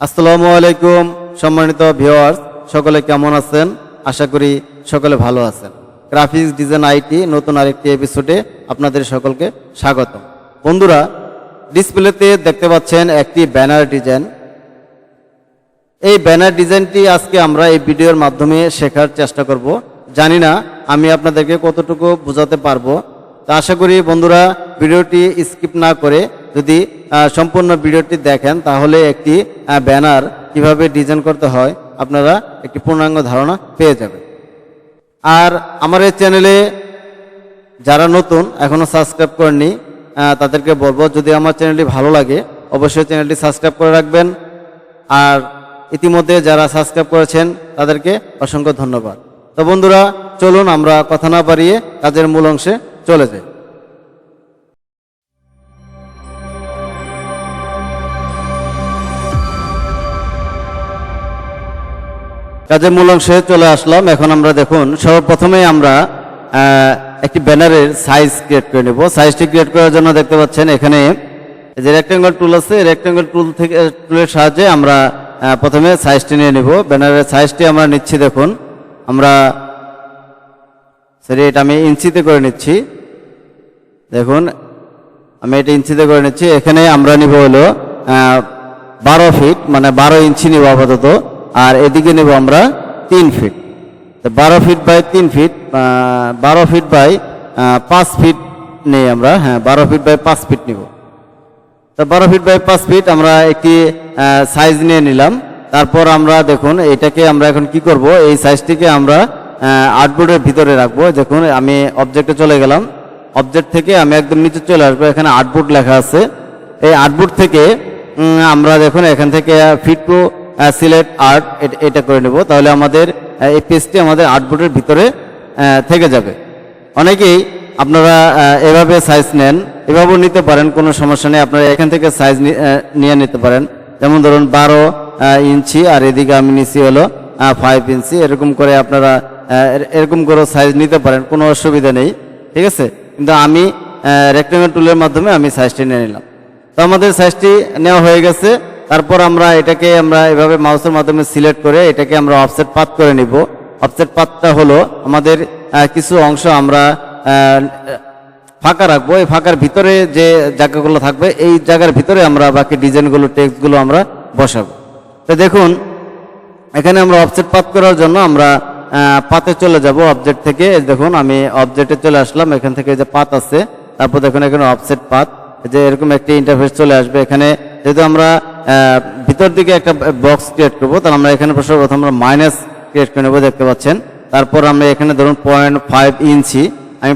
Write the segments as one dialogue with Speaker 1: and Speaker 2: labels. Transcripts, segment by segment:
Speaker 1: আসসালামু আলাইকুম, সম্মানিত ভিউয়ার্স, সকলে কেমন আছেন? আশা করি সকলে ভালো আছেন। গ্রাফিক্স ডিজাইন আইটি নতুন আরেকটি এপিসোডে আপনাদের সকলকে স্বাগত বন্ধুরা, ডিসপ্লেতে দেখতে পাচ্ছেন একটি ব্যানার ডিজাইন। এই ব্যানার ডিজাইনটি আজকে আমরা এই ভিডিওর মাধ্যমে শেখার চেষ্টা করব। জানি না আমি আপনাদেরকে কতটুকু বোঝাতে পারব। তা আশা করি বন্ধুরা, ভিডিওটি স্কিপ না করে যদি সম্পূর্ণ ভিডিওটি দেখেন, তাহলে একটি ব্যানার কীভাবে ডিজাইন করতে হয়, আপনারা একটি পূর্ণাঙ্গ ধারণা পেয়ে যাবেন। আর আমার এই চ্যানেলে যারা নতুন এখনও সাবস্ক্রাইব করেননি তাদেরকে বলব, যদি আমার চ্যানেলটি ভালো লাগে, অবশ্যই চ্যানেলটি সাবস্ক্রাইব করে রাখবেন। আর ইতিমধ্যে যারা সাবস্ক্রাইব করেছেন, তাদেরকে অসংখ্য ধন্যবাদ। তো বন্ধুরা, চলুন আমরা কথা না বাড়িয়ে কাজের মূল অংশে চলে যাই। কাজের মূল অংশে চলে আসলাম। এখন আমরা দেখুন সর্বপ্রথমে আমরা একটি ব্যানারের সাইজ ক্রিয়েট করে নেব। সাইজটি ক্রিয়েট করার জন্য দেখতে পাচ্ছেন এখানে যে রেক্টেঙ্গল টুল আছে রেক্টেঙ্গল টুল থেকে টুলের সাহায্যে আমরা প্রথমে সাইজটি নিয়ে নেব। ব্যানারের সাইজটি আমরা নিচ্ছি দেখুন। আমরা সরি এটা আমি ইঞ্চিতে করে নিচ্ছি। দেখুন, আমি এটা ইঞ্চিতে করে নিচ্ছি। এখানে আমরা নিব হলো বারো ফিট মানে বারো ইঞ্চি নিব আপাতত। আর এদিকে নেব আমরা তিন ফিট বারো ফিট বাই তিন ফিট বারো ফিট বাই পাঁচ ফিট নেই আমরা হ্যাঁ বারো ফিট বাই পাঁচ ফিট নিব। তো বারো ফিট বাই পাঁচ ফিট আমরা একটি সাইজ নিয়ে নিলাম। তারপর আমরা দেখুন, এটাকে আমরা এখন কি করব? এই সাইজটিকে আমরা আর্টবোর্ডের ভিতরে রাখব। দেখুন, আমি অবজেক্টে চলে গেলাম। অবজেক্ট থেকে আমি একদম নিচে চলে আসব। এখানে আর্টবোর্ড লেখা আছে। এই আর্টবোর্ড থেকে আমরা দেখুন, এখান থেকে ফিট টু সিলেক্ট আর্ট, এটা করে নেব। তাহলে আমাদের এই পেজটি আমাদের আর্টবোর্ডের ভিতরে থেকে যাবে। অনেকেই আপনারা এভাবে সাইজ নেন, এভাবেও নিতে পারেন, কোনো সমস্যা নেই। আপনারা এখান থেকে সাইজ নিয়ে নিতে পারেন। যেমন ধরুন, বারো ইঞ্চি, আর এদিকে আমি নিচ্ছি হলো ফাইভ ইঞ্চি। এরকম করে আপনারা এরকম করে সাইজ নিতে পারেন, কোনো অসুবিধা নেই। ঠিক আছে? কিন্তু আমি রেক্টেঙ্গল টুলের মাধ্যমে আমি সাইজটি নিয়ে নিলাম। তো আমাদের সাইজটি নেওয়া হয়ে গেছে। তারপর আমরা এটাকে আমরা এভাবে মাউসের মাধ্যমে সিলেক্ট করে এটাকে আমরা অফসেট পাত করে নিব। অফসেট পাতটা হলো আমাদের কিছু অংশ আমরা ফাঁকা রাখব। এই ফাঁকার ভিতরে যে জায়গাগুলো থাকবে, এই জায়গার ভিতরে আমরা বাকি ডিজাইনগুলো, টেক্সটগুলো আমরা বসাবো। তো দেখুন, এখানে আমরা অফসেট পাত করার জন্য আমরা পাতে চলে যাব অবজেক্ট থেকে। দেখুন, আমি অবজেক্টে চলে আসলাম। এখান থেকে যে পাত আছে, তারপর দেখুন এখানে অফসেট পাত যে এরকম একটি ইন্টারফেস চলে আসবে। এখানে যেহেতু আমরা ভিতর দিকে একটা বক্স ক্রিয়েট করব, তাহলে আমরা এখানে প্রথম আমরা মাইনাস ক্রিয়েট করে নেব, দেখতে পাচ্ছেন। তারপর আমরা এখানে ধরুন পয়েন্ট ফাইভ ইঞ্চি আমি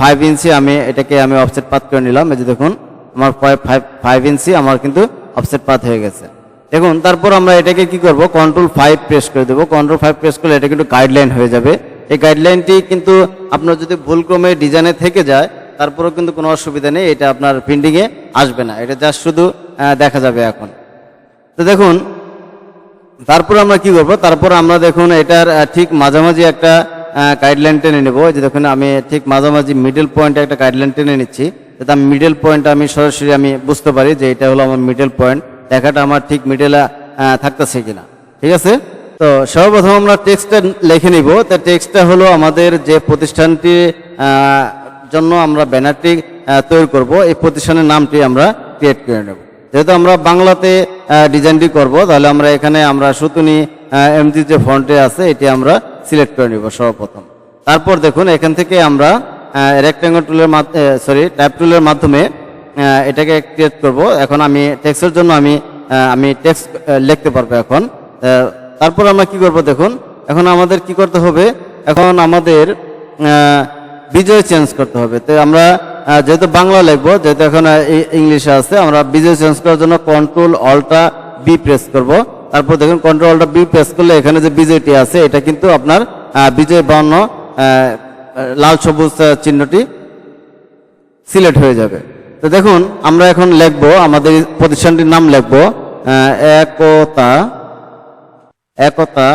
Speaker 1: ফাইভ ইঞ্চি আমি এটাকে আমি অফসেট পাত করে নিলাম, এই যে দেখুন, আমার ফাইভ ফাইভ ইঞ্চি আমার কিন্তু অফসেট পাত হয়ে গেছে। দেখুন, তারপর আমরা এটাকে কি করব কন্ট্রোল ফাইভ প্রেস করে দেবো। কন্ট্রোল ফাইভ প্রেস করলে এটা কিন্তু গাইডলাইন হয়ে যাবে। এই গাইডলাইনটি কিন্তু আপনার যদি ভুলক্রমে ডিজাইনে থেকে যায়, তারপরেও কিন্তু কোনো অসুবিধা নেই, এটা আপনার প্রিন্টিংয়ে আসবে না। এটা জাস্ট শুধু দেখা যাবে এখন। তো দেখুন, তারপর আমরা কি করব? তারপর আমরা দেখুন, এটার ঠিক মাঝামাঝি একটা গাইডলাইন টেনে নেব। যে দেখুন, আমি ঠিক মাঝামাঝি মিডল পয়েন্টে একটা গাইডলাইন টেনে নিচ্ছি। যাতে আমি মিডল পয়েন্ট আমি সরাসরি আমি বুঝতে পারি যে এটা হলো আমার মিডল পয়েন্ট দেখাটা আমার ঠিক মিডলে থাকতেছে কিনা। ঠিক আছে? তো সর্বপ্রথম আমরা টেক্সটটা লিখে নিব। তো টেক্সটটা হলো আমাদের যে প্রতিষ্ঠানটি জন্য আমরা ব্যানারটি তৈরি করব, এই প্রতিষ্ঠানের নামটি আমরা ক্রিয়েট করে নেব। যেহেতু আমরা বাংলাতে ডিজাইনটি করব, তাহলে আমরা এখানে আমরা সুতুনি এমজি যে ফন্টে আছে, এটি আমরা সিলেক্ট করে নিব সর্বপ্রথম। তারপর দেখুন, এখান থেকে আমরা রেক্টেঙ্গল টুলের সরি টাইপ টুলের মাধ্যমে এটাকে ক্রিয়েট করব। এখন আমি টেক্সের জন্য আমি আমি টেক্সট লিখতে পারব এখন। তারপর আমরা কি করব দেখুন, এখন আমাদের কি করতে হবে? এখন আমাদের বিজয় চেঞ্জ করতে হবে। তো আমরা যেহেতু বাংলা লিখব, যেহেতু এখন ইংলিশে আছে, আমরা বিজয় চেঞ্জ করার জন্য কন্ট্রোল অল্টা বি প্রেস করব। তারপর দেখুন কন্ট্রোল অল্টা বি প্রেস করলে এখানে যে বিজয়টি আছে, এটা কিন্তু আপনার বিজয় বর্ণ লাল সবুজ চিহ্নটি সিলেক্ট হয়ে যাবে। তো দেখুন, আমরা এখন লিখব, আমাদের প্রতিষ্ঠানটির নাম লিখব একতা একতা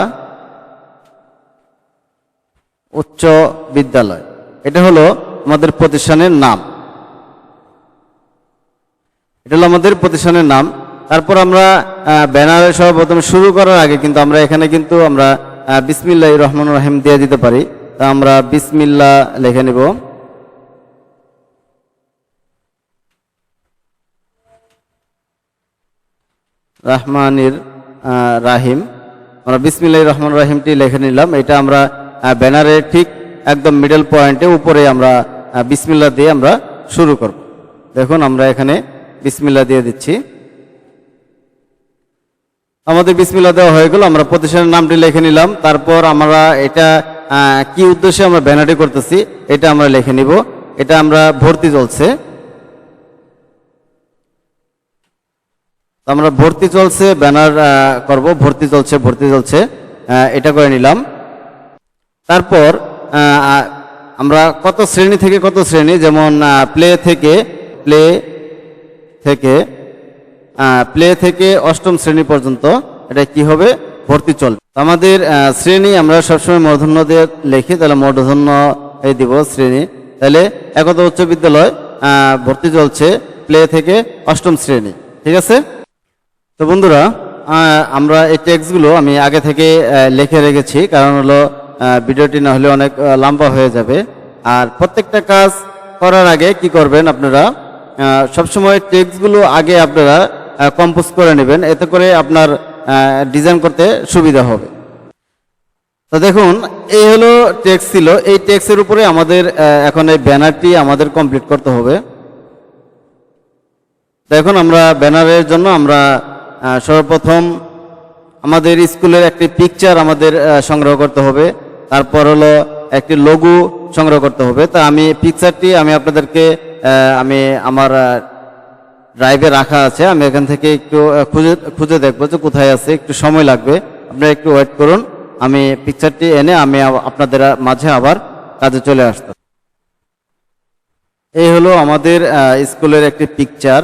Speaker 1: উচ্চ বিদ্যালয়। এটা হলো আমাদের প্রতিষ্ঠানের নাম। এটা হলো আমাদের প্রতিষ্ঠানের নাম। তারপর আমরা ব্যানারে সর্বপ্রথম শুরু করার আগে কিন্তু আমরা এখানে কিন্তু আমরা বিসমিল্লাহ রহমান রহিম দিয়ে দিতে পারি। তা আমরা বিসমিল্লা লিখে নিব। রহমানির রাহিম। আমরা বিসমিল্লাহ রহমান রাহিমটি লিখে নিলাম। এটা আমরা আহ, ব্যানারের ঠিক একদম মিডল পয়েন্টে উপরে আমরা বিসমিল্লা দিয়ে আমরা শুরু করব। দেখুন, আমরা এখানে বিসমিল্লা দিয়ে দিচ্ছি। আমাদের বিসমিল্লা দেওয়া হয়ে গেল, আমরা প্রতিষ্ঠানের নামটি লিখে নিলাম। তারপর আমরা এটা কি উদ্দেশ্যে আমরা ব্যানারটি করতেছি, এটা আমরা লিখে নিব। এটা আমরা ভর্তি চলছে। আমরা ভর্তি চলছে, ব্যানার করব। ভর্তি চলছে ভর্তি চলছে। এটা করে নিলাম। তারপর আমরা কত শ্রেণি থেকে কত শ্রেণি? যেমন প্লে থেকে প্লে থেকে প্লে থেকে অষ্টম শ্রেণি পর্যন্ত এটা কি হবে? ভর্তি চলবে। আমাদের শ্রেণি আমরা সবসময় মূর্ধন্য দিয়ে লিখি, তাহলে মূর্ধন্য এই দিব শ্রেণি। তাহলে একতা উচ্চ বিদ্যালয় ভর্তি চলছে প্লে থেকে অষ্টম শ্রেণি। ঠিক আছে? তো বন্ধুরা আমরা এই টেক্সটগুলো আমি আগে থেকে লিখে রেখেছি। কারণ হলো ভিডিওটি না হলে অনেক লম্বা হয়ে যাবে। আর প্রত্যেকটা কাজ করার আগে কি করবেন আপনারা? সবসময় টেক্সটগুলো আগে আপনারা কম্পোজ করে নেবেন। এতে করে আপনার ডিজাইন করতে সুবিধা হবে। তো দেখুন, এই হলো টেক্স ছিল। এই টেক্সের উপরে আমাদের এখন এই ব্যানারটি আমাদের কমপ্লিট করতে হবে। তো এখন আমরা ব্যানারের জন্য আমরা সর্বপ্রথম আমাদের স্কুলের একটি পিকচার আমাদের সংগ্রহ করতে হবে। তারপর হলো একটি লঘু সংগ্রহ করতে হবে। তা আমি পিকচারটি আমি আপনাদেরকে আমি আমার ড্রাইভে রাখা আছে। আমি এখান থেকে একটু খুঁজে খুঁজে দেখব যে কোথায় আছে। একটু সময় লাগবে। আপনারা একটু ওয়েট করুন। আমি পিকচারটি এনে আমি আপনাদের মাঝে আবার কাজে চলে আসতাম এই হলো আমাদের স্কুলের একটি পিকচার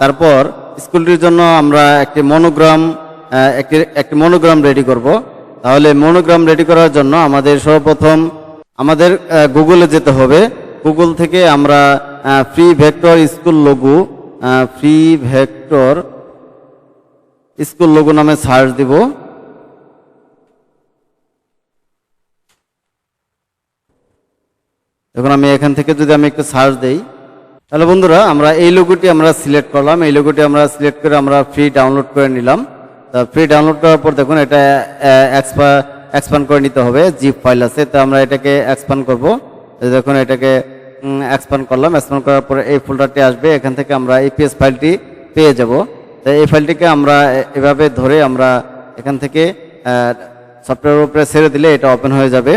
Speaker 1: তারপর স্কুলটির জন্য আমরা একটি মনোগ্রাম একটি একটি মনোগ্রাম রেডি করব। তাহলে মনোগ্রাম রেডি করার জন্য আমাদের সর্বপ্রথম আমাদের গুগলে যেতে হবে। গুগল থেকে আমরা free vector school logo free vector school logo নামে সার্চ দিব। এখন আমি এখান থেকে যদি আমি একটু সার্চ দেই, তাহলে বন্ধুরা আমরা এই লোগোটি আমরা সিলেক্ট করলাম। এই লোগোটি আমরা সিলেক্ট করে আমরা ফ্রি ডাউনলোড করে নিলাম। ফ্রি ডাউনলোড করার পর দেখুন এটা এক্সপান্ড করে নিতে হবে জিপ ফাইল আছে। তো আমরা এটাকে এক্সপান্ড করব। দেখুন এটাকে এক্সপান্ড করলাম। এক্সপান্ড করার পরে এই ফোল্ডারটি আসবে। এখান থেকে আমরা এপিএস ফাইলটি পেয়ে যাব। তো এই ফাইলটিকে আমরা এভাবে ধরে আমরা এখান থেকে সফটওয়্যার উপরে ছেড়ে দিলে এটা ওপেন হয়ে যাবে।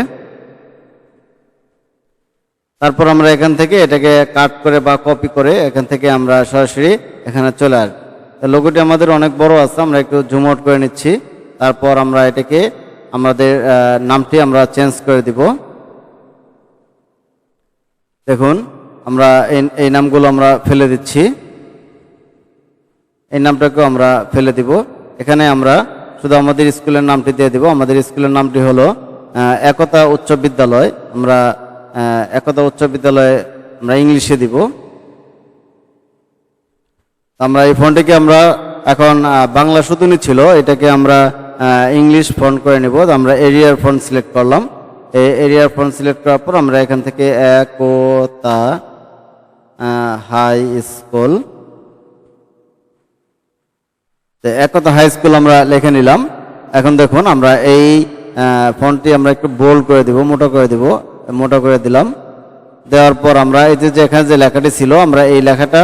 Speaker 1: তারপর আমরা এখান থেকে এটাকে কাট করে বা কপি করে এখান থেকে আমরা সরাসরি এখানে চলে আসব লোগোটি আমাদের অনেক বড় আছে, আমরা একটু জুম আউট করে নিচ্ছি। তারপর আমরা এটাকে, আমাদের নামটি আমরা চেঞ্জ করে দিব। দেখুন, আমরা এই নামগুলো আমরা ফেলে দিচ্ছি। এই নামটাকেও আমরা ফেলে দিব। এখানে আমরা শুধু আমাদের স্কুলের নামটি দিয়ে দিব। আমাদের স্কুলের নামটি হলো একতা উচ্চ বিদ্যালয়। আমরা একতা উচ্চ বিদ্যালয়ে আমরা ইংলিশে দিব। আমরা এই ফোনটিকে আমরা এখন বাংলা শুধুনি ছিল, এটাকে আমরা ইংলিশ ফোন করে নেব। আমরা এরিয়ার ফোন সিলেক্ট করলাম। এই এরিয়ার ফোন সিলেক্ট করার পর আমরা এখান থেকে Ekta high school. Ekta high school আমরা লিখে নিলাম। এখন দেখুন, আমরা এই ফোনটি আমরা একটু বোল্ড করে দিব, মোটা করে দিব, মোটা করে দিলাম। দেওয়ার পর আমরা এই যে এখানে যে লেখাটি ছিল, আমরা এই লেখাটা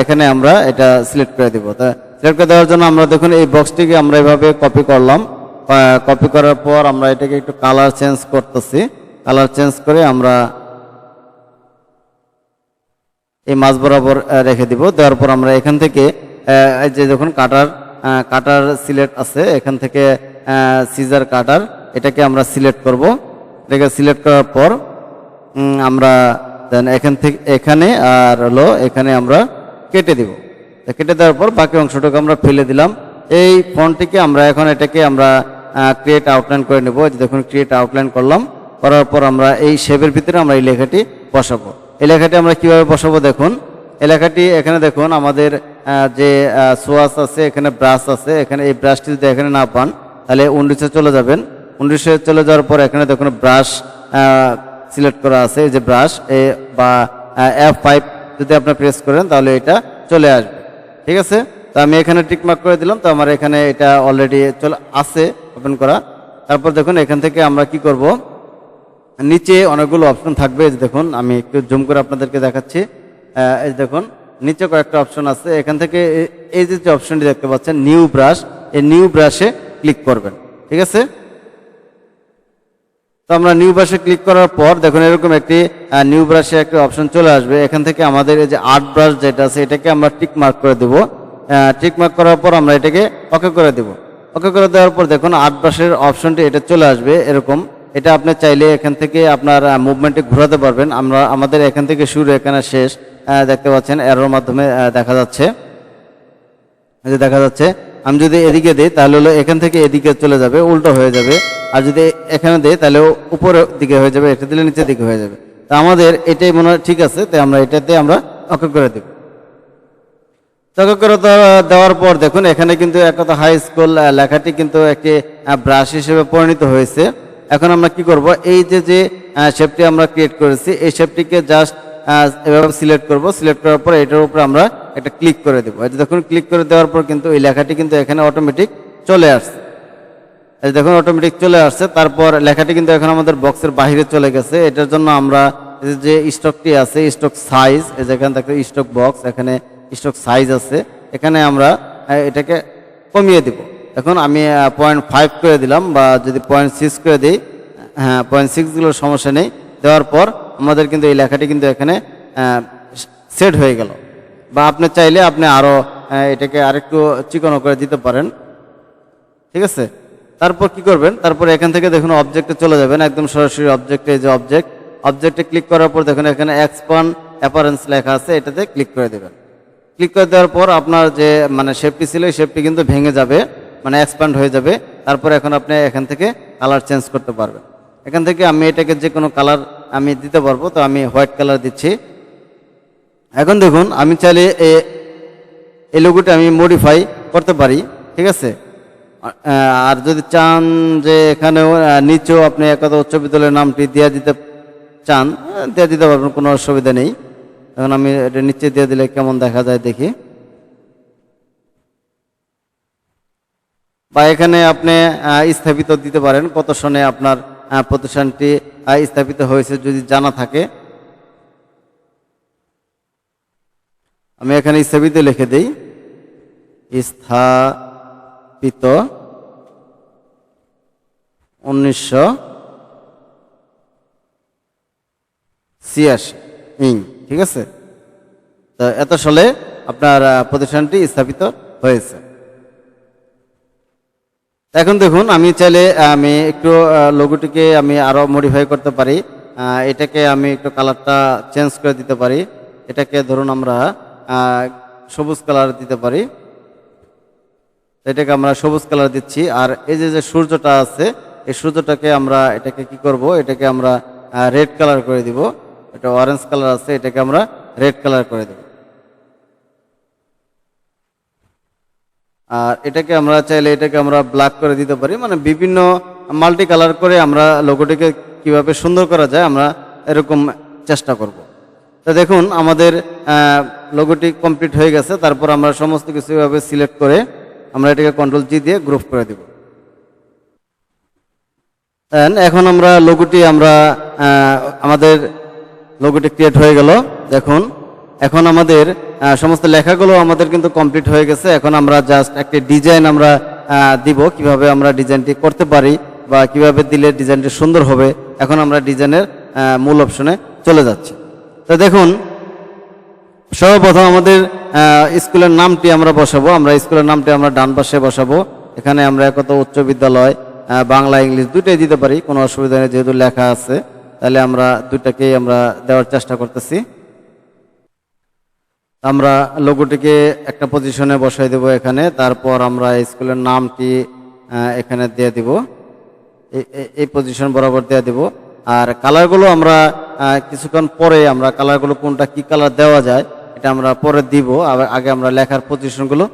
Speaker 1: এখানে আমরা এটা সিলেক্ট করে দিব। তা সিলেক্ট করে দেওয়ার জন্য আমরা দেখুন এই বক্সটিকে আমরা এভাবে কপি করলাম। কপি করার পর আমরা এটাকে একটু কালার চেঞ্জ করতেছি। কালার চেঞ্জ করে আমরা এই মাছ বরাবর রেখে দিব। দেওয়ার পর আমরা এখান থেকে যে দেখুন কাটার কাটার সিলেক্ট আছে। এখান থেকে সিজার কাটার এটাকে আমরা সিলেক্ট করব। এটাকে সিলেক্ট করার পর আমরা দেন এখান থেকে, এখানে আর হলো, এখানে আমরা কেটে দিব। তো কেটে দেওয়ার পর বাকি অংশটাকে আমরা ফেলে দিলাম। এই ফন্টটিকে আমরা এখন এটাকে আমরা ক্রিয়েট আউটলাইন করে নেব। দেখুন ক্রিয়েট আউটলাইন করলাম। করার পর আমরা এই শেপের ভিতরে আমরা এই লেখাটি বসাবো। এই লেখাটি আমরা কীভাবে বসাবো দেখুন। এই লেখাটি এখানে দেখুন, আমাদের যে সোয়াস আছে, এখানে ব্রাশ আছে, এখানে এই ব্রাশটি যদি এখানে না পান, তাহলে উনিশে চলে যাবেন। উনিশে চলে যাওয়ার পর এখানে দেখুন ব্রাশ সিলেক্ট করা আছে। এই যে ব্রাশ, এ বা এফ ফাইভ যদি আপনি প্রেস করেন, তাহলে এটা চলে আসবে। ঠিক আছে? তো আমি এখানে টিক মার্ক করে দিলাম, তো আমার এখানে এটা অলরেডি চলে আছে ওপেন করা। তারপর দেখুন, এখান থেকে আমরা কি করব? নিচে অনেকগুলো অপশন থাকবে দেখুন, আমি একটু জুম করে আপনাদেরকে দেখাচ্ছি। এই দেখুন, নিচে কয়েকটা অপশন আছে। এখান থেকে এই যে অপশনটি দেখতে পাচ্ছেন নিউ ব্রাশ এই নিউ ব্রাশে ক্লিক করবেন। ঠিক আছে? তো আমরা নিউ ব্রাশে ক্লিক করার পর দেখুন এরকম একটি নিউ ব্রাশে একটি অপশন চলে আসবে। এখান থেকে আমাদের এই যে আর্ট ব্রাশ যেটা আছে, এটাকে আমরা টিক মার্ক করে দেব। টিক মার্ক করার পর আমরা এটাকে ওকে করে দেব। ওকে করে দেওয়ার পর দেখুন আর্ট ব্রাশের অপশনটি এটা চলে আসবে এরকম। এটা আপনি চাইলে এখান থেকে আপনার মুভমেন্টে ঘোরাতে পারবেন। আমরা, আমাদের এখান থেকে শুরু, এখানে শেষ দেখতে পাচ্ছেন এরোর মাধ্যমে দেখা যাচ্ছে। যে দেখা যাচ্ছে আমি যদি এদিকে দিই, তাহলে হলো এখান থেকে এদিকে চলে যাবে, উল্টো হয়ে যাবে। আর যদি এখানে দিই, তাহলে উপরের দিকে হয়ে যাবে, এটা দিলে নিচের দিকে হয়ে যাবে। তা আমাদের এটাই মনে হয় ঠিক আছে, তাই আমরা এটাতে আমরা ওকে করে দেব। করে দেওয়ার পর দেখুন, এখানে কিন্তু এক কথা হাই স্কুল লেখাটি কিন্তু একটি ব্রাশ হিসেবে পরিণত হয়েছে। এখন আমরা কি করব? এই যে যে শেপটি আমরা ক্রিয়েট করেছি, এই শেপটিকে জাস্ট এভাবে সিলেক্ট করব। সিলেক্ট করার পর এটার উপরে আমরা একটা ক্লিক করে দেবো। যে দেখুন, ক্লিক করে দেওয়ার পর কিন্তু এই লেখাটি কিন্তু এখানে অটোমেটিক চলে আসছে। এই দেখুন অটোমেটিক চলে আসছে। তারপর লেখাটি কিন্তু এখন আমাদের বক্সের বাইরে চলে গেছে। এটার জন্য আমরা যে স্টকটি আছে স্টক সাইজ এই যে এখানে দেখো স্টক বক্স এখানে স্টক সাইজ আছে। এখানে আমরা এটাকে কমিয়ে দিব। এখন আমি পয়েন্ট ফাইভ করে দিলাম বা যদি পয়েন্ট সিক্স করে দিই হ্যাঁ পয়েন্ট সিক্সগুলোর সমস্যা নেই। দেওয়ার পর আমাদের কিন্তু এই লেখাটি কিন্তু এখানে সেট হয়ে গেল। বা আপনি চাইলে আপনি আরও এটাকে আরেকটু চিকনো করে দিতে পারেন। ঠিক আছে? তারপর কি করবেন? তারপর এখান থেকে দেখুন অবজেক্টে চলে যাবেন, একদম সরাসরি অবজেক্টে যে অবজেক্ট অবজেক্টে ক্লিক করার পর দেখুন এখানে এক্সপান অ্যাপারেন্স লেখা আছে, এটাতে ক্লিক করে দেবেন। ক্লিক করে দেওয়ার পর আপনার যে মানে শেপটি ছিল, এই শেপটি কিন্তু ভেঙে যাবে মানে এক্সপান্ড হয়ে যাবে। তারপর এখন আপনি এখান থেকে কালার চেঞ্জ করতে পারবেন। এখান থেকে আমি এটাকে যে কোনো কালার আমি দিতে পারব, তো আমি হোয়াইট কালার দিচ্ছি। এখন দেখুন, আমি চাইলে এই লোগোটা আমি মডিফাই করতে পারি, ঠিক আছে? আর যদি চান যে এখানেও নিচেও আপনি একদা উচ্চ বিদ্যালয়ের নামটি দিয়ে দিতে চান দিয়ে দিতে পারবেন, কোনো অসুবিধা নেই। এখন আমি এটা নিচে দিয়ে দিলে কেমন দেখা যায় দেখি। বা এখানে আপনি স্থাপিত দিতে পারেন কত সনে আপনার প্রতিষ্ঠানটি স্থাপিত হয়েছে যদি জানা থাকে। আমি এখানে স্থাপিত লিখে দিই। স্থাপিত উনিশশো ছিয়াশি, ইং, ঠিক আছে? তো এত সালে আপনার প্রতিষ্ঠানটি স্থাপিত হয়েছে। এখন দেখুন, আমি চাইলে আমি একটু লোগোটিকে আমি আরও মডিফাই করতে পারি। এটাকে আমি একটু কালারটা চেঞ্জ করে দিতে পারি। এটাকে ধরুন আমরা সবুজ কালার দিতে পারি। এটাকে আমরা সবুজ কালার দিচ্ছি। আর এই যে যে সূর্যটা আছে, এই সূর্যটাকে আমরা এটাকে কি করব? এটাকে আমরা রেড কালার করে দিব। এটা অরেঞ্জ কালার আছে, এটাকে আমরা রেড কালার করে দেব। আর এটাকে আমরা চাইলে এটাকে আমরা ব্ল্যাক করে দিতে পারি। মানে বিভিন্ন মাল্টি কালার করে আমরা লোগোটিকে কীভাবে সুন্দর করা যায় আমরা এরকম চেষ্টা করব। তো দেখুন, আমাদের লোগোটি কমপ্লিট হয়ে গেছে। তারপর আমরা সমস্ত কিছু এভাবে সিলেক্ট করে আমরা এটাকে কন্ট্রোল জি দিয়ে গ্রুপ করে দেব। এখন আমরা লোগোটি আমরা আমাদের লোগোটি ক্রিয়েট হয়ে গেল। দেখুন এখন আমাদের সমস্ত লেখাগুলো আমাদের কিন্তু কমপ্লিট হয়ে গেছে। এখন আমরা জাস্ট একটি ডিজাইন আমরা দিব, কীভাবে আমরা ডিজাইনটি করতে পারি বা কীভাবে দিলে ডিজাইনটি সুন্দর হবে। এখন আমরা ডিজাইনের মূল অপশনে চলে যাচ্ছি। তো দেখুন, সর্বপ্রথম আমাদের স্কুলের নামটি আমরা বসাবো। আমরা স্কুলের নামটি আমরা ডান পাশে বসাবো। এখানে আমরা কত উচ্চ বিদ্যালয় বাংলা, ইংলিশ দুইটাই দিতে পারি। কোনো অসুবিধা নেই, যেহেতু লেখা আছে, তাহলে আমরা দুইটাকেই আমরা দেওয়ার চেষ্টা করতেছি। আমরা লোগোটিকে একটা পজিশনে বসাই দেব এখানে, তারপর আমরা স্কুলের নামটি এখানে দিয়ে দিব। এই- পজিশন বরাবর দিয়ে দিব। আর কালারগুলো আমরা কিছুক্ষণ পরে আমরা কালারগুলো কোনটা, কি কালার দেওয়া যায়, এটা আমরা পরে দিব। আগে আমরা লেখার পজিশনগুলো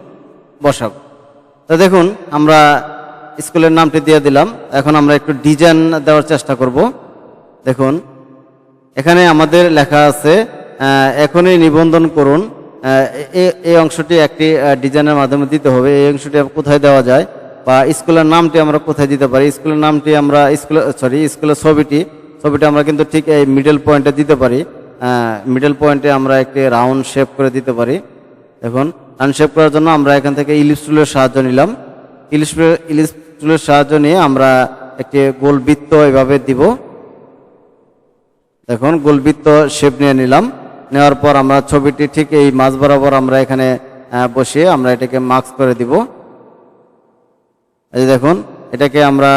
Speaker 1: বসাবো। তো দেখুন, আমরা স্কুলের নামটি দিয়ে দিলাম। এখন আমরা একটু ডিজাইন দেওয়ার চেষ্টা করব। দেখুন, এখানে আমাদের লেখা আছে এখনই নিবন্ধন করুন। এই অংশটি একটি ডিজাইনের মাধ্যমে দিতে হবে। এই অংশটি কোথায় দেওয়া যায় বা স্কুলের নামটি আমরা কোথায় দিতে পারি? স্কুলের নামটি আমরা স্কুল সরি স্কুলের ছবিটি, ছবিটা আমরা কিন্তু ঠিক এই মিডল পয়েন্টে দিতে পারি। মিডল পয়েন্টে আমরা একটি রাউন্ড শেপ করে দিতে পারি। এখন রাউন্ড শেপ করার জন্য আমরা এখান থেকে ইলিশ টুলের সাহায্য নিলাম। ইলিশ ইলিশ টুলের সাহায্য নিয়ে আমরা একটি গোল বৃত্ত এভাবে দিব। দেখুন, গোলবৃত্ত শেপ নিয়ে নিলাম। নেওয়ার পর আমরা ছবিটি ঠিক এই মাঝ বরাবর আমরা এখানে বসিয়ে আমরা এটাকে মার্কস করে দিব। এই দেখুন, এটাকে আমরা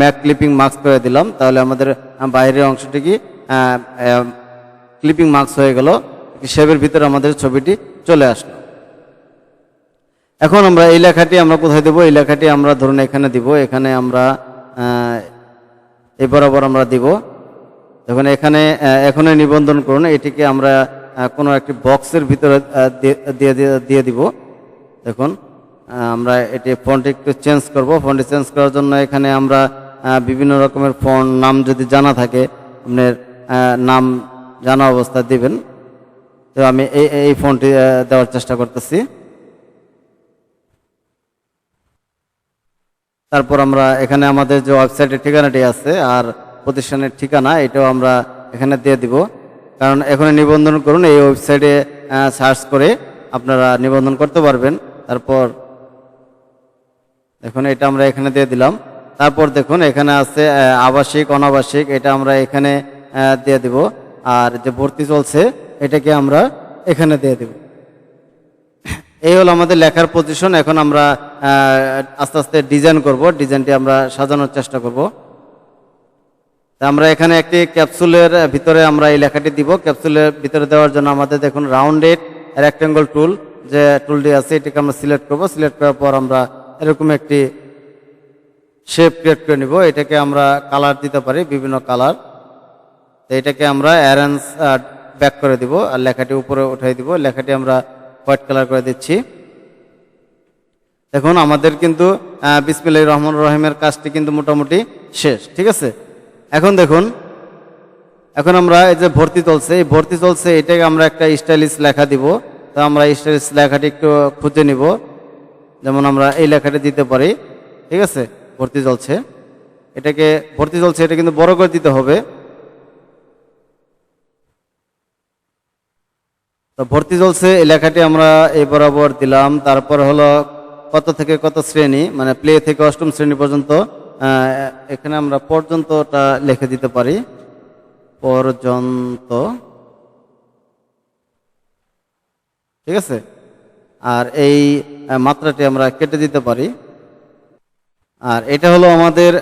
Speaker 1: ম্যাক ক্লিপিং মার্কস করে দিলাম। তাহলে আমাদের বাইরের অংশটি কি ক্লিপিং মার্কস হয়ে গেল। শেপের ভিতরে আমাদের ছবিটি চলে আসলো। এখন আমরা এই লেখাটি আমরা কোথায় দেব? এই লেখাটি আমরা ধরুন এখানে দিব। এখানে আমরা এই বরাবর আমরা দিব। দেখুন, এখানে এখনই নিবন্ধন করুন। এটিকে আমরা কোনো একটি বক্সের ভিতরে দিয়ে, দিয়ে- দিব। দেখুন আমরা এটি ফন্ট একটু চেঞ্জ করব। ফন্ট চেঞ্জ করার জন্য এখানে আমরা বিভিন্ন রকমের ফন্ট নাম যদি জানা থাকে আপনার নাম জানা অবস্থা দিবেন। তো আমি এই এই ফোনটি দেওয়ার চেষ্টা করতেছি। তারপর আমরা এখানে আমাদের যে ওয়েবসাইটের ঠিকানাটি আছে, আর প্রতিষ্ঠানের ঠিকানা, এটাও আমরা এখানে দিয়ে দিব। কারণ এখানে নিবন্ধন করুন, এই ওয়েবসাইটে সার্চ করে আপনারা নিবন্ধন করতে পারবেন। তারপর, দেখুন, এটা আমরা এখানে দিয়ে দিলাম। তারপর দেখুন, এখানে আছে আবাসিক, অনাবাসিক, এটা আমরা এখানে দিয়ে দিব। আর যে ভর্তি চলছে, এটাকে আমরা এখানে দিয়ে দেব। এই হলো আমাদের লেখার পজিশন এখন আমরা আস্তে আস্তে ডিজাইন করব। ডিজাইনটি আমরা সাজানোর চেষ্টা করব। আমরা এখানে একটি ক্যাপসুলের ভিতরে আমরা এই লেখাটি দিব। ক্যাপসুলের ভিতরে দেওয়ার জন্য আমাদের দেখুন রাউন্ডেড রেক্টেঙ্গল টুল, যে টুলটি আছে এটিকে আমরা সিলেক্ট করব। সিলেক্ট করার পর আমরা এরকম একটি শেপ ক্রিয়েট করে নিব। এটাকে আমরা কালার দিতে পারি, বিভিন্ন কালার। তো এটাকে আমরা অ্যারেঞ্জ ব্যাক করে দিব আর লেখাটি উপরে উঠাই দিব। লেখাটি আমরা হোয়াইট কালার করে দিচ্ছি। দেখুন আমাদের কিন্তু বিসমিল্লাহ রহমান রহিমের কাজটি কিন্তু মোটামুটি শেষ, ঠিক আছে? এখন দেখুন, এখন আমরা এই যে ভর্তি চলছে, এই ভর্তি চলছে, এটাকে আমরা একটা স্টাইলিশ লেখা দিব। তো আমরা স্টাইলিশ লেখাটি একটু খুঁজে নিব, যেমন আমরা এই লেখাটি দিতে পারি। ঠিক আছে? ভর্তি চলছে। এটাকে ভর্তি চলছে, এটা কিন্তু বড় করে দিতে হবে। তো ভর্তি চলছে, এই লেখাটি আমরা এই বরাবর দিলাম। তারপর হলো কত থেকে কত শ্রেণি মানে প্লে থেকে অষ্টম শ্রেণি পর্যন্ত এখানে আমরা পর্যন্তটা লিখে দিতে পারি। পর্যন্ত। ঠিক আছে? আর এই মাত্রাটি আমরা কেটে দিতে পারি। আর এটা হলো আমাদের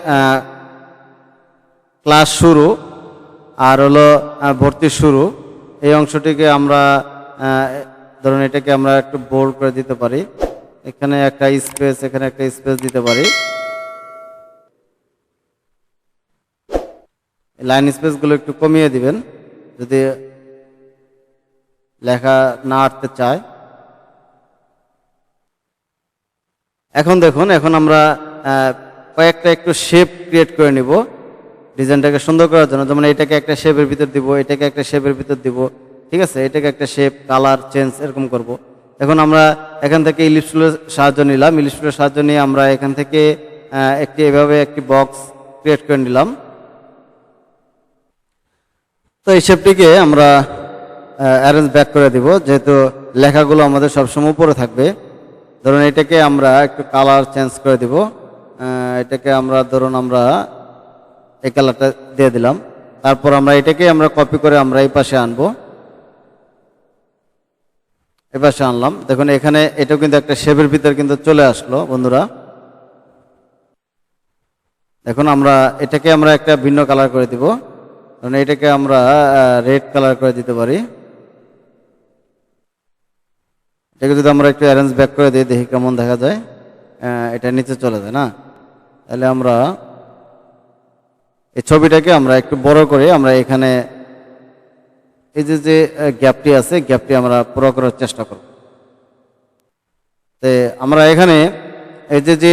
Speaker 1: ক্লাস শুরু। আর হলো ভর্তি শুরু। এই অংশটিকে আমরা ধরুন এটাকে আমরা একটু বোল্ড করে দিতে পারি। এখানে একটা স্পেস এখানে একটা স্পেস দিতে পারি। লাইন স্পেসগুলো একটু কমিয়ে দিবেন, যদি লেখা না আটতে চায়। এখন দেখুন, এখন আমরা কয়েকটা একটু শেপ ক্রিয়েট করে নিব। ডিজাইনটাকে সুন্দর করার জন্য, যেমন এটাকে একটা শেপের ভিতর দিব, এটাকে একটা শেপের ভিতর দিব, ঠিক আছে? এটাকে একটা শেপ কালার চেঞ্জ এরকম করব। এখন আমরা এখান থেকে ইলিপসুলের সাহায্য নিলাম। ইলিপসুলের সাহায্য নিয়ে আমরা এখান থেকে একটি, এভাবে একটি বক্স ক্রিয়েট করে নিলাম। তো এই শেপটিকে আমরা অ্যারেঞ্জ ব্যাক করে দিব, যেহেতু লেখাগুলো আমাদের সবসময় উপরে থাকবে। ধরুন এটাকে আমরা একটু কালার চেঞ্জ করে দিব। এটাকে আমরা, ধরুন আমরা এই কালারটা দিয়ে দিলাম। তারপর আমরা এটাকে আমরা কপি করে আমরা এই পাশে আনব। এই পাশে আনলাম। দেখুন, এখানে এটাও কিন্তু একটা শেপের ভিতর কিন্তু চলে আসলো, বন্ধুরা। এখন আমরা এটাকে আমরা একটা ভিন্ন কালার করে দিব। কারণ এটাকে আমরা রেড কালার করে দিতে পারি। এটাকে যদি আমরা একটু অ্যারেঞ্জ ব্যাক করে দিই, দেখি কেমন দেখা যায়। এটা নিচে চলে যায় না? তাহলে আমরা এই ছবিটাকে আমরা একটু বড় করে আমরা এখানে এই যে যে গ্যাপটি আছে গ্যাপটি আমরা পুরো করার চেষ্টা করব। তে আমরা এখানে এই যে যে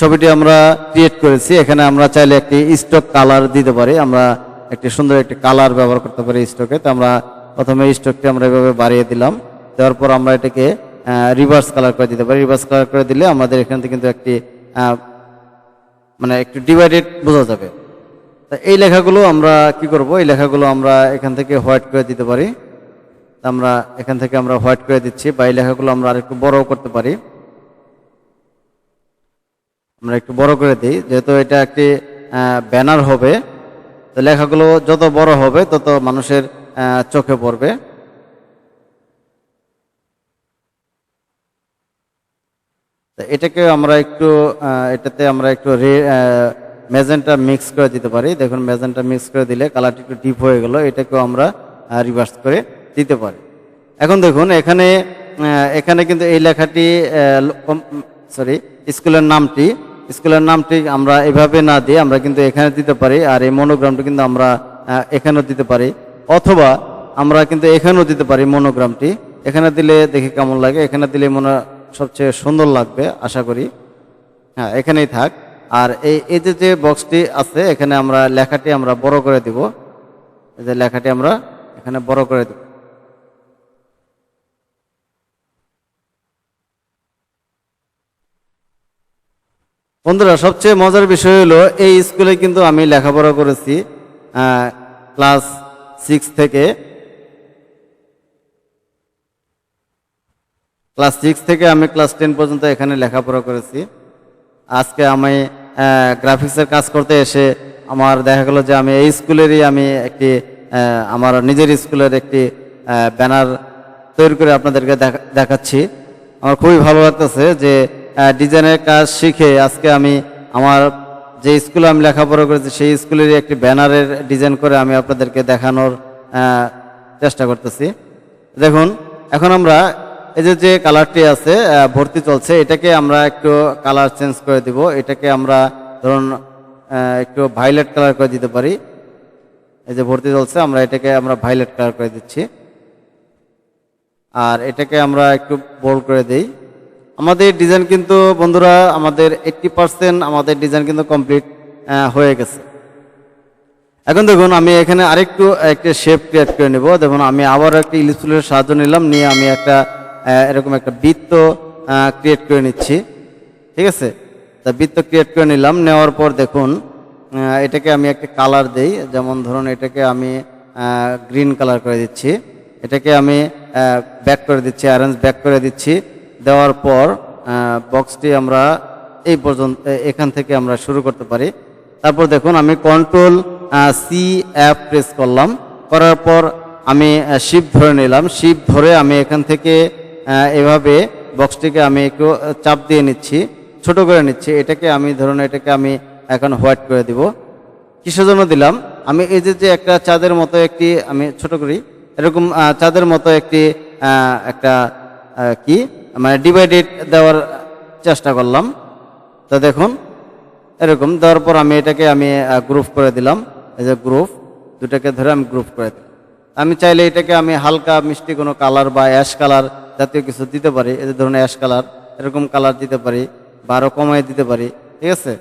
Speaker 1: ছবিটি আমরা ক্রিয়েট করেছি। এখানে আমরা চাইলে একটি স্টক কালার দিতে পারি। আমরা একটি সুন্দর একটি কালার ব্যবহার করতে পারি স্টকে তো আমরা প্রথমে স্টকটি আমরা এভাবে বাড়িয়ে দিলাম। দেওয়ার পর আমরা এটাকে রিভার্স কালার করে দিতে পারি। রিভার্স কালার করে দিলে আমাদের এখান থেকে কিন্তু একটি মানে একটু ডিভাইডেড বোঝা যাবে। তা এই লেখাগুলো আমরা কি করব? এই লেখাগুলো আমরা এখান থেকে হোয়াইট করে দিতে পারি। আমরা এখান থেকে আমরা হোয়াইট করে দিচ্ছি বা এই লেখাগুলো আমরা আরেকটু বড়ও করতে পারি। আমরা একটু বড় করে দিই। যেহেতু এটা একটি ব্যানার হবে, তো লেখাগুলো যত বড় হবে তত মানুষের চোখে পড়বে। এটাকে আমরা একটু এটাতে আমরা একটু মেজেন্টা মিক্স করে দিতে পারি। দেখুন, মেজেন্টা মিক্স করে দিলে কালারটি একটু ডিপ হয়ে গেল, এটাকেও আমরা রিভার্স করে দিতে পারি। এখন দেখুন, এখানে এখানে কিন্তু এই লেখাটি সরি স্কুলের নামটি স্কুলের নামটি আমরা এভাবে না দিয়ে আমরা কিন্তু এখানে দিতে পারি আর এই মনোগ্রামটি কিন্তু আমরা এখানেও দিতে পারি। অথবা আমরা কিন্তু এখানেও দিতে পারি মনোগ্রামটি এখানে দিলে দেখে কেমন লাগে, এখানে দিলে মনে সবচেয়ে সুন্দর লাগবে, আশা করি। হ্যাঁ এখানেই থাক। আর এই এই যে যে বক্সটি আছে, এখানে আমরা লেখাটি আমরা বড় করে দিব। এই যে লেখাটি আমরা এখানে বড় করে দেব। বন্ধুরা, সবচেয়ে মজার বিষয় হলো, এই স্কুলে কিন্তু আমি লেখাপড়া করেছি ক্লাস সিক্স থেকে, ক্লাস সিক্স থেকে আমি ক্লাস টেন পর্যন্ত এখানে লেখাপড়া করেছি। আজকে আমি গ্রাফিক্সের কাজ করতে এসে আমার দেখা গেল যে আমি এই স্কুলেরই আমি একটি আমার নিজের স্কুলের একটি ব্যানার তৈরি করে আপনাদেরকে দেখা- দেখাচ্ছি। আমার খুবই ভালো লাগতেছে যে ডিজাইনের কাজ শিখে আজকে আমি আমার যে স্কুলে আমি লেখাপড়া করেছি, সেই স্কুলেরই একটি ব্যানারের ডিজাইন করে আমি আপনাদেরকে দেখানোর চেষ্টা করতেছি। দেখুন, এখন আমরা এই যে যে কালারটি আছে ভর্তি চলছে, এটাকে আমরা একটু কালার চেঞ্জ করে দিব। এটাকে আমরা ধরুন একটু ভাইলেট কালার করে দিতে পারি। এই যে ভর্তি চলছে, আমরা এটাকে আমরা ভাইলেট কালার করে দিচ্ছি। আর এটাকে আমরা একটু বোল্ড করে দেই। আমাদের ডিজাইন কিন্তু বন্ধুরা, আমাদের এইট্টি পার্সেন্ট আমাদের ডিজাইন কিন্তু কমপ্লিট হয়ে গেছে। এখন দেখুন, আমি এখানে আরেকটু, একটা শেপ ক্রিয়েট করে নেব। দেখুন, আমি আবার একটা ইলিস্টুলের সাহায্য নিলাম, নিয়ে আমি একটা এরকম একটা বৃত্ত ক্রিয়েট করে নিচ্ছি। ঠিক আছে? তা বৃত্ত ক্রিয়েট করে নিলাম, নেওয়ার পর দেখুন এটাকে আমি একটা কালার দেই। যেমন ধরুন, এটাকে আমি গ্রিন কালার করে দিচ্ছি। এটাকে আমি ব্যাক করে দিচ্ছি অ্যারেঞ্জ ব্যাক করে দিচ্ছি। দেওয়ার পর বক্সটি আমরা এই পর্যন্ত এখান থেকে আমরা শুরু করতে পারি। তারপর দেখুন, আমি কন্ট্রোল সি অ্যাপ প্রেস করলাম। করার পর আমি শিপ ধরে নিলাম। শিপ ধরে আমি এখান থেকে এভাবে বক্সটিকে আমি একটু চাপ দিয়ে নিচ্ছি, ছোট করে নিচ্ছি। এটাকে আমি, ধরুন, এটাকে আমি এখন হোয়াইট করে দিব। কিসের জন্য দিলাম? আমি এই যে যে একটা চাঁদের মতো একটি, আমি ছোট করি। এরকম চাঁদের মতো একটি একটা কি? মানে ডিভাইডেড দেওয়ার চেষ্টা করলাম। তো দেখুন, এরকম দেওয়ার পর আমি এটাকে আমি গ্রুপ করে দিলাম। এই যে গ্রুপ দুটাকে ধরে আমি গ্রুপ করে দিলাম। আমি চাইলে এটাকে আমি হালকা মিষ্টি কোনো কালার বা অ্যাশ কালার জাতীয় কিছু দিতে পারি। এই যে ধরুন অ্যাশ কালার এরকম কালার দিতে পারি বা আরও কমাই দিতে পারি। ঠিক আছে?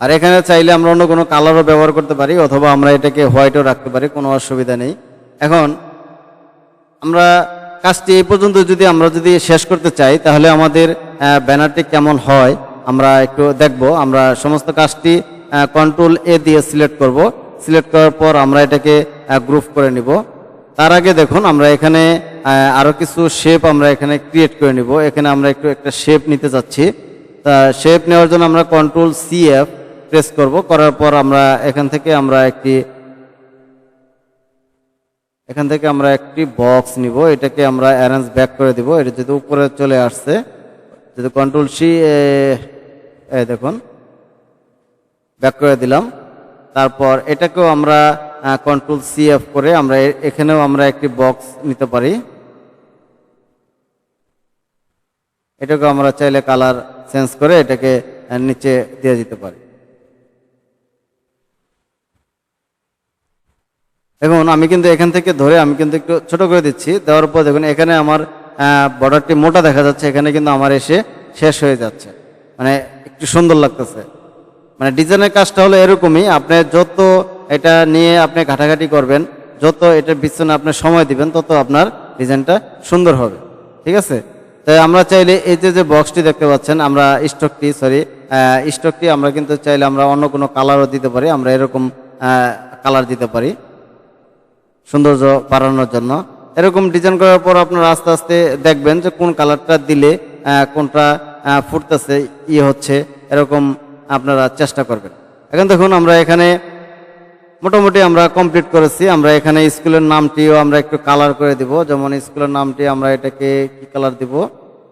Speaker 1: আর এখানে চাইলে আমরা অন্য কোনো কালারও ব্যবহার করতে পারি, অথবা আমরা এটাকে হোয়াইটও রাখতে পারি, কোনো অসুবিধা নেই। এখন আমরা কাজটি এই পর্যন্ত যদি আমরা যদি শেষ করতে চাই তাহলে আমাদের ব্যানারটি কেমন হয় আমরা একটু দেখব। আমরা সমস্ত কাজটি কন্ট্রোল এ দিয়ে সিলেক্ট করব। সিলেক্ট করার পর আমরা এটাকে গ্রুপ করে নিব। তার আগে দেখুন আমরা এখানে আহ, আরও কিছু শেপ আমরা এখানে ক্রিয়েট করে নিব। এখানে আমরা একটু একটা শেপ নিতে যাচ্ছি। তা শেপ নেওয়ার জন্য আমরা কন্ট্রোল সি এফ প্রেস করব। করার পর আমরা এখান থেকে আমরা একটি এখান থেকে আমরা একটি বক্স নিব, এটাকে আমরা অ্যারেঞ্জ ব্যাক করে দিব। এটা যদি উপরে চলে আসছে যদি কন্ট্রোল সি দেখুন ব্যাক করে দিলাম। তারপর এটাকেও আমরা কন্ট্রোল সি এফ করে আমরা এখানেও আমরা একটি বক্স নিতে পারি। এটাকে আমরা চাইলে কালার চেঞ্জ করে এটাকে নিচে দিয়ে দিতে পারি। দেখুন, আমি কিন্তু এখান থেকে ধরে, আমি কিন্তু একটু ছোট করে দিচ্ছি। দেওয়ার পর দেখুন, এখানে আমার বর্ডারটি মোটা দেখা যাচ্ছে, এখানে কিন্তু আমার এসে শেষ হয়ে যাচ্ছে। মানে একটু সুন্দর লাগতেছে। মানে ডিজাইনের কাজটা হলো এরকমই, আপনি যত এটা নিয়ে আপনি ঘাটাঘাটি করবেন, যত এটার পিছনে আপনি সময় দিবেন, তত আপনার ডিজাইনটা সুন্দর হবে। ঠিক আছে? তাই আমরা চাইলে এই যে যে বক্সটি দেখতে পাচ্ছেন, আমরা স্টকটি সরি স্টকটি আমরা কিন্তু চাইলে আমরা অন্য কোনো কালারও দিতে পারি, আমরা এরকম কালার দিতে পারি। সৌন্দর্য বাড়ানোর জন্য। এরকম ডিজাইন করার পর আপনারা আস্তে আস্তে দেখবেন যে কোন কালারটা দিলে কোনটা ফুটতেছে ইয়ে হচ্ছে, এরকম আপনারা চেষ্টা করবেন। এখন দেখুন, আমরা এখানে মোটামুটি আমরা কমপ্লিট করেছি। আমরা এখানে স্কুলের নামটিও আমরা একটু কালার করে দিব। যেমন স্কুলের নামটি আমরা এটাকে কি কালার দিব?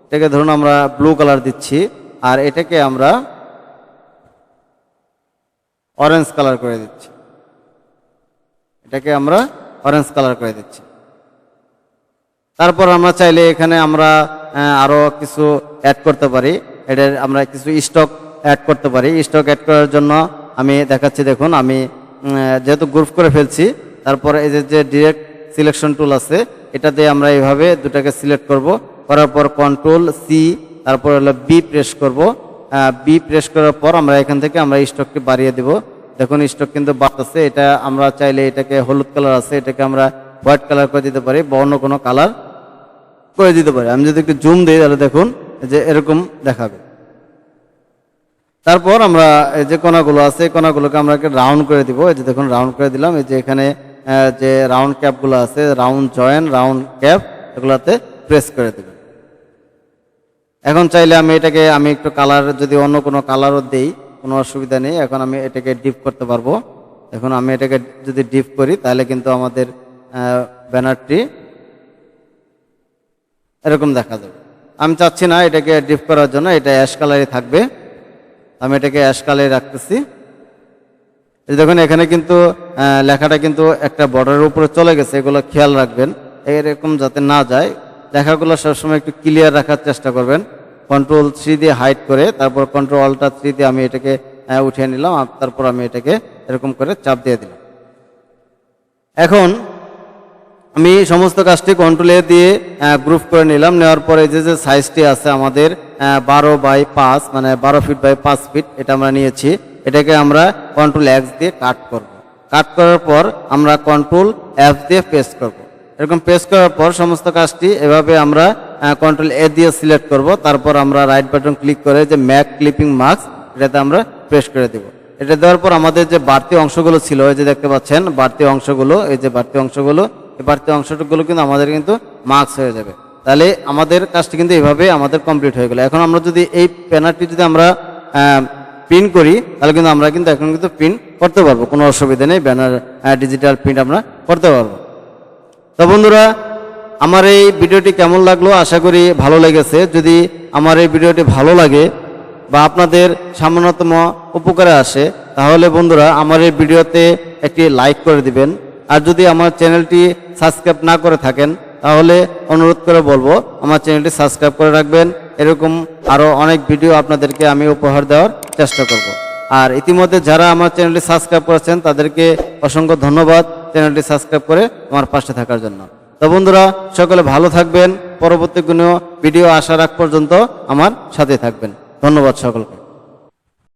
Speaker 1: এটাকে ধরুন আমরা ব্লু কালার দিচ্ছি। আর এটাকে আমরা অরেঞ্জ কালার করে দিচ্ছি। এটাকে আমরা অরেঞ্জ কালার করে দিচ্ছি। তারপর আমরা চাইলে এখানে আমরা আরও কিছু অ্যাড করতে পারি। এটার আমরা কিছু স্টক অ্যাড করতে পারি। স্টক অ্যাড করার জন্য আমি দেখাচ্ছি, দেখুন, আমি যেহেতু গ্রুপ করে ফেলছি, তারপর এই যে ডিরেক্ট সিলেকশন টুল আছে, এটা দিয়ে আমরা এইভাবে দুটাকে সিলেক্ট করব। করার পর কন্ট্রোল সি তারপর হলো বি প্রেস করব। বি প্রেস করার পর আমরা এখান থেকে আমরা স্টকটি বাড়িয়ে দেব। দেখুন স্টক কিন্তু বাড়তেছে এটা আমরা চাইলে এটাকে হলুদ কালার আছে, এটাকে আমরা হোয়াইট কালার করে দিতে পারি বা অন্য কোনো কালার করে দিতে পারি। আমি যদি একটু জুম দিই, তাহলে দেখুন যে এরকম দেখাবে। তারপর আমরা এই যে কোনাগুলো আছে, এই কোনাগুলোকে আমরা রাউন্ড করে দিব। এই যে দেখুন রাউন্ড করে দিলাম। এই যে এখানে যে রাউন্ড ক্যাপগুলো আছে রাউন্ড জয়েন রাউন্ড ক্যাপ এগুলাতে প্রেস করে দেবেন। এখন চাইলে আমি এটাকে, আমি একটু কালার যদি অন্য কোনো কালারও দেই কোনো অসুবিধা নেই, এখন আমি এটাকে ডিপ করতে পারব। এখন আমি এটাকে যদি ডিপ করি, তাহলে কিন্তু আমাদের ব্যানারটি এরকম দেখা যাবে। আমি চাচ্ছি না এটাকে ডিপ করার জন্য, এটা অ্যাশ কালারই থাকবে। আমি এটাকে অ্যাশ কালারে রাখতেছি। দেখুন, এখানে কিন্তু লেখাটা কিন্তু একটা বর্ডারের উপরে চলে গেছে, এগুলো খেয়াল রাখবেন। এরকম যাতে না যায়, লেখাগুলো সবসময় একটু ক্লিয়ার রাখার চেষ্টা করবেন। কন্ট্রোল থ্রি দিয়ে হাইড করে, তারপর কন্ট্রোল অল্টার থ্রি দিয়ে আমি এটাকে উঠিয়ে নিলাম, আর তারপর আমি এটাকে এরকম করে চাপ দিয়ে দিলাম। এখন আমি সমস্ত কাজটি কন্ট্রোল দিয়ে গ্রুপ করে নিলাম। নেওয়ার পরে যে যে সাইজটি আছে আমাদের বারো বাই পাঁচ মানে বারো ফিট বাই পাঁচ ফিট এটা আমরা নিয়েছি। এটাকে আমরা কন্ট্রোল এক্স দিয়ে কাট করব। কাট করার পর আমরা কন্ট্রোল এফ দিয়ে পেস্ট করব। এরকম প্রেস করার পর সমস্ত কাজটি এভাবে আমরা কন্ট্রোল এ দিয়ে সিলেক্ট করব। তারপর আমরা রাইট বাটন ক্লিক করে যে ম্যাক ক্লিপিং মার্কস এটাতে আমরা প্রেস করে দেব। এটা দেওয়ার পর আমাদের যে বাড়তি অংশগুলো ছিল, এই যে দেখতে পাচ্ছেন, বাড়তি অংশগুলো, এই যে বাড়তি অংশগুলো, এই বাড়তি অংশগুলো কিন্তু আমাদের কিন্তু মার্কস হয়ে যাবে। তাহলে আমাদের কাজটি কিন্তু এইভাবে আমাদের কমপ্লিট হয়ে গেল। এখন আমরা যদি এই প্যানারটি যদি আমরা প্রিন্ট করি, তাহলে কিন্তু আমরা কিন্তু এখন কিন্তু প্রিন্ট করতে পারব। কোনো অসুবিধা নেই ব্যানার ডিজিটাল প্রিন্ট আমরা করতে পারব। তো বন্ধুরা, আমার এই ভিডিওটি কেমন লাগল আশা করি ভালো লেগেছে। যদি আমার এই ভিডিওটি ভালো লাগে বা আপনাদের সামান্যতম উপকারে আসে, তাহলে বন্ধুরা, আমার এই ভিডিওতে একটি লাইক করে দিবেন। আর যদি আমার চ্যানেলটি সাবস্ক্রাইব না করে থাকেন, তাহলে অনুরোধ করে বলব, আমার চ্যানেলটি সাবস্ক্রাইব করে রাখবেন। এরকম আরও অনেক ভিডিও আপনাদেরকে আমি উপহার দেওয়ার চেষ্টা করব। আর ইতিমধ্যে যারা আমার চ্যানেলটি সাবস্ক্রাইব করেছেন, তাদেরকে অসংখ্য ধন্যবাদ। চ্যানেলটি সাবস্ক্রাইব করে আমার পাশে থাকার জন্য। তো বন্ধুরা, সকলে ভালো থাকবেন। পরবর্তী কোনো ভিডিও আসার আগ পর্যন্ত আমার সাথে থাকবেন। ধন্যবাদ সকলকে।